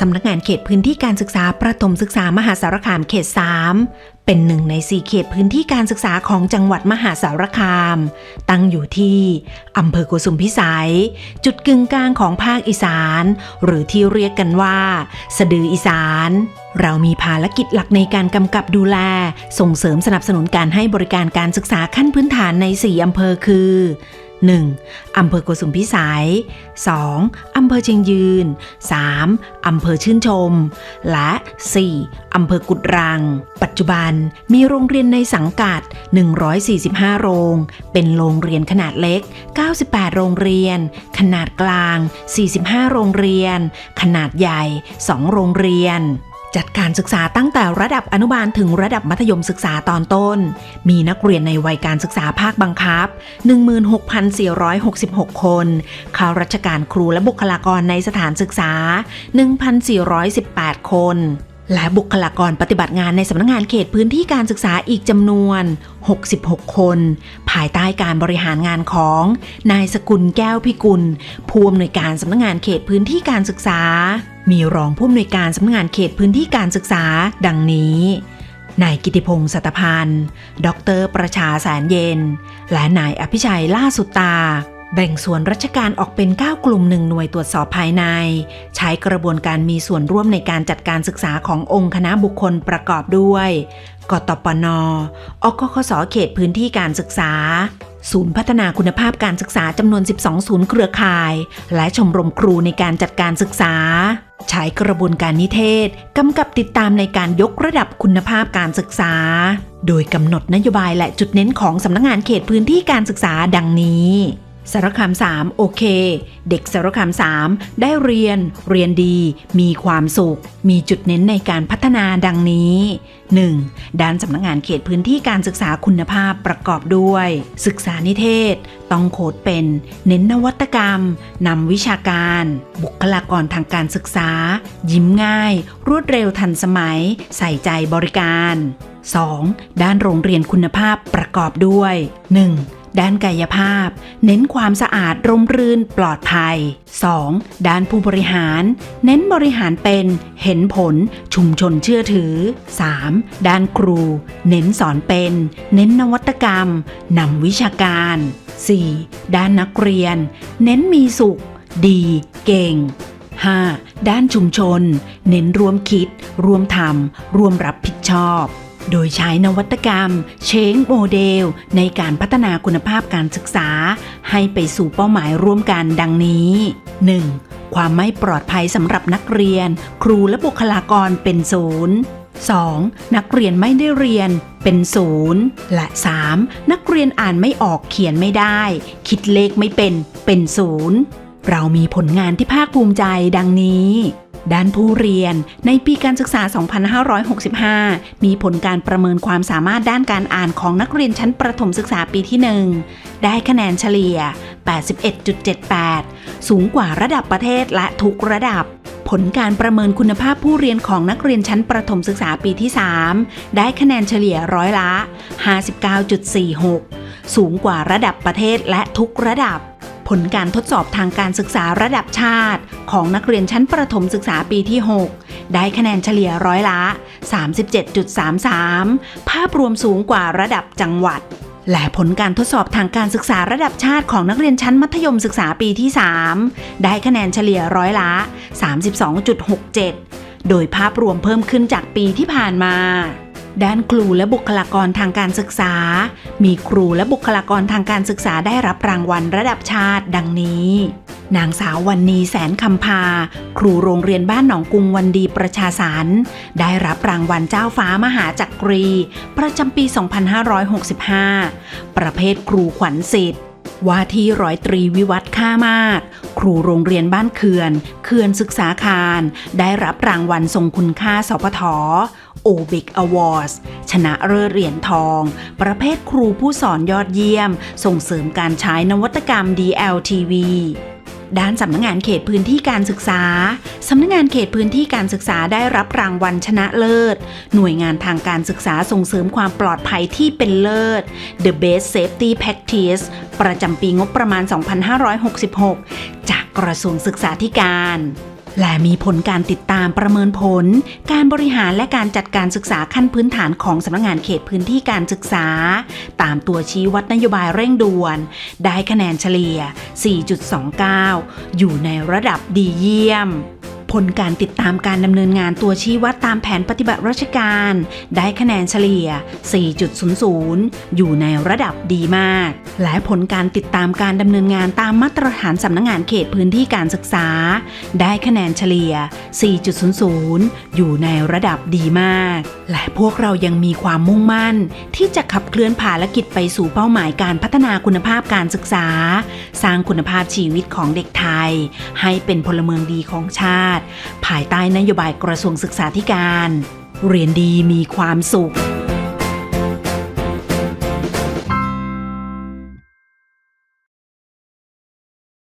สำนักงานเขตพื้นที่การศึกษาประถมศึกษามหาสารคามเขต 3 เป็นหนึ่งใน4เขตพื้นที่การศึกษาของจังหวัดมหาสารคาม ตั้งอยู่ที่อำเภอโกสุมพิสัย จุดกึ่งกลางของภาคอีสาน หรือที่เรียกกันว่า สะดืออีสาน เรามีภารกิจหลักในการกำกับดูแล ส่งเสริมสนับสนุนการให้บริการการศึกษาขั้นพื้นฐานใน 4 อำเภอคือ 1. อำเภอโกสุมพิสัย 2. อำเภอเชียงยืน 3. อำเภอชื่นชม และ 4. อำเภอกุดรัง ปัจจุบันมีโรงเรียนในสังกัด 145 โรง เป็นโรงเรียนขนาดเล็ก 98 โรงเรียน ขนาดกลาง 45 โรงเรียน ขนาดใหญ่ 2 โรงเรียน จัดการศึกษาตั้งแต่ระดับอนุบาลถึงระดับมัธยมศึกษาตอนต้น มีนักเรียนในวัยการศึกษาภาคบังคับ 16,466 คน ข้าราชการครูและบุคลากรในสถานศึกษา 1,418 คน และบุคลากรปฏิบัติงานในสำนักงานเขตพื้นที่การศึกษาอีกจำนวน 66 คน ภายใต้การบริหารงานของนายสกุลแก้วพิกุล ผู้อำนวยการสำนักงานเขตพื้นที่การศึกษา มีรองผู้อำนวยการสำนักงานเขตพื้นที่การศึกษา ดังนี้นายกิติพงศ์สัตพันธ์ ดร ประชาแสนเย็น และนายอภิชัยล่าสุตตา แบ่งส่วนราชการออกเป็น 9 กลุ่มหนึ่งหน่วยตรวจสอบภายใน ใช้กระบวนการมีส่วนร่วมในการจัดการศึกษาขององค์คณะบุคคลประกอบด้วยกตปนอกคสเขตพื้นที่การศึกษา ศูนย์พัฒนาคุณภาพการศึกษาจำนวน 12 ศูนย์เครือข่าย และชมรมครูในการจัดการศึกษา ใช้กระบวนการนิเทศกำกับติดตามในการยกระดับคุณภาพการศึกษา โดยกำหนดนโยบายและจุดเน้นของสำนักงานเขตพื้นที่การศึกษาดังนี้ สารคาม3โอเค เด็กสารคาม3ได้เรียน เรียนดี มีความสุข มีจุดเน้นในการพัฒนาดังนี้ 1. ด้านสำนักงานเขตพื้นที่การศึกษาคุณภาพประกอบด้วย ศึกษานิเทศ ต้องโคดเป็น เน้นนวัตกรรมนำวิชาการ บุคลากรทางการศึกษา ยิ้มง่าย รวดเร็วทันสมัย ใส่ใจบริการ 2. ด้านโรงเรียนคุณภาพประกอบด้วย 1. ด้านกายภาพ เน้นความสะอาดร่มรื่นปลอดภัย 2. ด้านผู้บริหาร เน้นบริหารเป็น เห็นผล ชุมชนเชื่อถือ 3. ด้านครู เน้นสอนเป็น เน้นนวัตกรรมนำวิชาการ 4. ด้านนักเรียน เน้นมีสุข ดี เก่ง 5. ด้านชุมชน เน้นรวมคิด รวมทำรวมรับผิดชอบ โดยใช้นวัตกรรมเชงโมเดล ในการพัฒนาคุณภาพการศึกษา ให้ไปสู่เป้าหมายร่วมกันดังนี้ 1. ความไม่ปลอดภัยสำหรับนักเรียน ครูและบุคลากรเป็นศูนย์ 2. นักเรียนไม่ได้เรียนเป็นศูนย์และ 3. นักเรียนอ่านไม่ออกเขียนไม่ได้ คิดเลขไม่เป็นเป็นศูนย์เรามีผลงานที่ภาคภูมิใจดังนี้ ด้านผู้เรียนในปีการศึกษา 2565 มีผลการประเมินความสามารถด้านการอ่านของนักเรียนชั้นประถมศึกษาปีที่ 1 ได้คะแนนเฉลี่ย 81.78 สูงกว่าระดับประเทศและทุกระดับ ผลการประเมินคุณภาพผู้เรียนของนักเรียนชั้นประถมศึกษาปีที่ 3 ได้คะแนนเฉลี่ยร้อยละ 59.46 สูงกว่าระดับประเทศและทุกระดับ ผลการทดสอบทางการศึกษาระดับชาติ ของนักเรียนชั้นประถมศึกษาปีที่ 6 ได้คะแนนเฉลี่ยร้อยละ 37.33 ภาพรวมสูงกว่าระดับจังหวัด และผลการทดสอบทางการศึกษาระดับชาติของนักเรียนชั้นมัธยมศึกษาปีที่ 3 ได้คะแนนเฉลี่ยร้อยละ 32.67 โดยภาพรวมเพิ่มขึ้นจากปีที่ผ่านมา ด้านครูและบุคลากรทางการศึกษา มีครูและบุคลากรทางการศึกษาได้รับรางวัลระดับชาติดังนี้นางสาววันนีแสนคำพา ครูโรงเรียนบ้านหนองกุงวันดีประชาสรรได้รับรางวัลเจ้าฟ้ามหาจักรี ประจำปี 2565 ประเภทครูขวัญสิทธิ์ว่าที่ร้อยตรีวิวัฒน์ค่ามาก ครูโรงเรียนบ้านเขื่อน เขื่อนศึกษาคาร ได้รับรางวัลทรงคุณค่าสพทโอบิกอวอร์สชนะเลิศเหรียญทอง ประเภทครูผู้สอนยอดเยี่ยม ส่งเสริมการใช้นวัตกรรม DLTV ด้านสำนักงานเขตพื้นที่การศึกษา สำนักงานเขตพื้นที่การศึกษาได้รับรางวัลชนะเลิศ หน่วยงานทางการศึกษาส่งเสริมความปลอดภัยที่เป็นเลิศ The Best Safety Practice ประจำปีงบประมาณ 2566 จากกระทรวงศึกษาธิการ และมีผลการติดตามประเมินผล การบริหารและการจัดการศึกษาขั้นพื้นฐานของสำนักงานเขตพื้นที่การศึกษา ตามตัวชี้วัดนโยบายเร่งด่วน ได้คะแนนเฉลี่ย 4.29 อยู่ในระดับดีเยี่ยม ผลการติดตามการดำเนินงานตัวชี้วัดตามแผนปฏิบัติราชการ ได้คะแนนเฉลี่ย 4.00 อยู่ในระดับดีมาก และผลการติดตามการดำเนินงานตามมาตรฐานสำนักงานเขตพื้นที่การศึกษา ได้คะแนนเฉลี่ย 4.00 อยู่ในระดับดีมาก และพวกเรายังมีความมุ่งมั่น ที่จะขับเคลื่อนภารกิจไปสู่เป้าหมายการพัฒนาคุณภาพการศึกษา สร้างคุณภาพชีวิตของเด็กไทย ให้เป็นพลเมืองดีของชาติติ ภายใต้นโยบายกระทรวงศึกษาธิการ เรียนดีมีความสุข